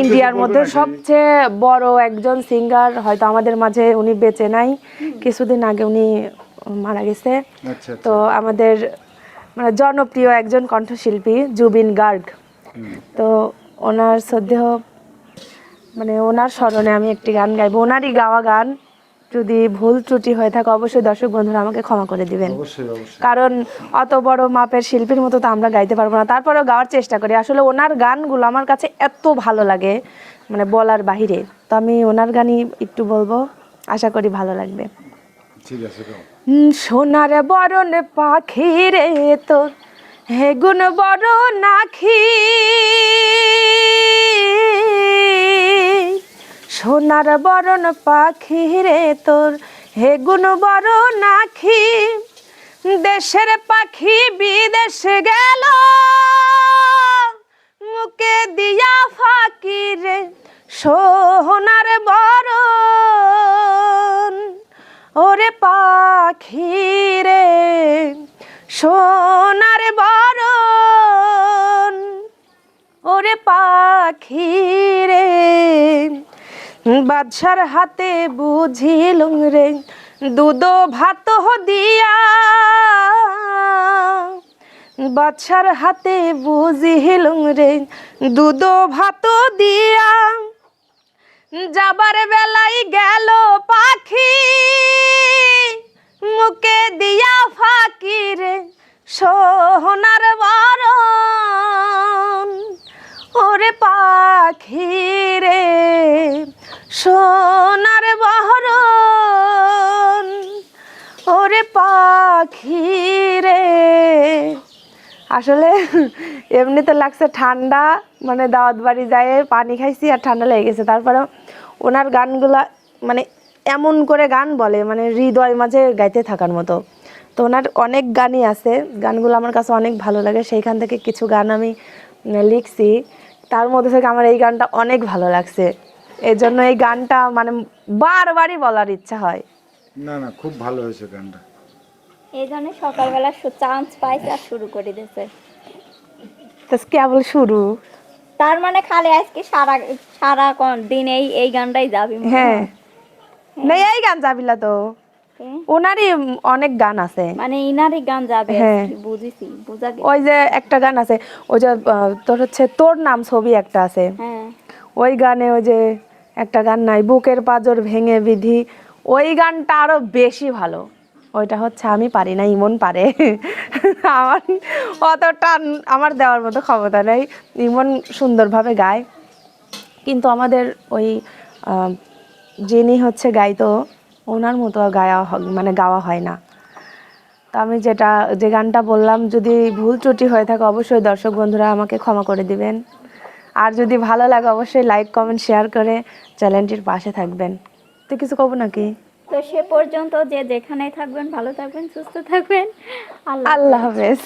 ইন্ডিয়ার মধ্যে সবচেয়ে বড় একজন সিঙ্গার হয়তো আমাদের মাঝে উনি বেঁচে নাই। কিছুদিন আগে উনি মারা গেছে। আচ্ছা তো আমাদের মানে জনপ্রিয় একজন কণ্ঠশিল্পী জুবিন গার্গ। তো ওনার শ্রদ্ধেয় মানে ওনার স্মরণে আমি একটি গান গাইবো। ওনারই গাওয়া গান যদি ভুল ত্রুটি হয়ে থাকে অবশ্যই দর্শক বন্ধুরা আমাকে ক্ষমা করে দিবেন। কারণ অত বড় মাপের শিল্পীর মতো তো আমরা গাইতে পারব না। তারপরেও গাওয়ার চেষ্টা করি। আসলে ওনার গানগুলো আমার কাছে এত ভালো লাগে মানে বলার বাহিরে। তো আমি ওনার গানই একটু বলব আশা করি ভালো লাগবে। ঠিক আছে। সোনার বরণ পাখি রে তোর হে গুণ বড় নাখি সোনার বরণ পাখি রে তোর। হে গুণ বড় নাখি দেশের পাখি বিদেশ গেল। মুকে দিয়া ফাঁকি রে সোনার বরণ। ওরে পাখি রে সোনার বরণ। ওরে পাখি রে বাদশার হাতে বুঝিলুম রে দুধ ভাত দিয়া। বাদশার হাতে বুঝিলুম রে দুধ ভাত দিয়া। যাবার বেলায় গেল পাখি মুকে দিয়া ফাঁকি রে সোনার বরণ। ওরে পাখি রে সোনার বহরণ, ওরে পাখি রে। আসলে এমনিতে লাগছে ঠান্ডা মানে দাওয়াত বাড়ি যায় পানি খাইছি আর ঠান্ডা লেগে গেছে। তারপরে ওনার গানগুলা মানে এমন করে গান বলে মানে হৃদয় মাঝে গাইতে থাকার মতো। তো ওনার অনেক গানই আছে, গানগুলো আমার কাছে অনেক ভালো লাগে। সেইখান থেকে কিছু গান আমি লিখছি। তার মধ্যে থেকে আমার এই গানটা অনেক ভালো লাগছে। এই জন্য এই গানটা মানে বারবারই বলার ইচ্ছা হয়। না না খুব ভালো হয়েছে গানটা। এই জন্য সকালবেলা চান্স পাইছে আর শুরু করে দিয়েছে। তো কেবল শুরু? তার মানে খালি আজকে সারা সারা কোন দিন এই এই গানটাই যাবি হ্যাঁ। না এই গান যাবিলা তো? ওনারই অনেক গান আছে। মানে ইনারই গান যাবে হ্যাঁ। বুঝেছি বুঝা ওই যে একটা গান আছে ওই যে তোর হচ্ছে তোর নাম ছবি একটা আছে। হ্যাঁ। ওই গানে ওই যে একটা গান নাই, বুকের পাজর ভেঙে বিধি। ওই গানটা আরও বেশি ভালো। ওইটা হচ্ছে আমি পারি না, ইমন পারে। আমার অতটা আমার দেওয়ার মতো ক্ষমতা নেই। ইমন সুন্দরভাবে গায়। কিন্তু আমাদের ওই যিনি হচ্ছে গাইতো, ওনার মতো গায়া মানে গাওয়া হয় না। তো আমি যেটা, যে গানটা বললাম, যদি ভুল ত্রুটি হয়ে থাকে, অবশ্যই দর্শক বন্ধুরা আমাকে ক্ষমা করে দিবেন। আর যদি ভালো লাগে অবশ্যই লাইক কমেন্ট শেয়ার করে চ্যানেলটির পাশে থাকবেন। তো কিছু কব নাকি? তো সে পর্যন্ত যে যেখানেই থাকবেন ভালো থাকবেন সুস্থ থাকবেন। আল্লাহ আল্লাহ হাফেজ।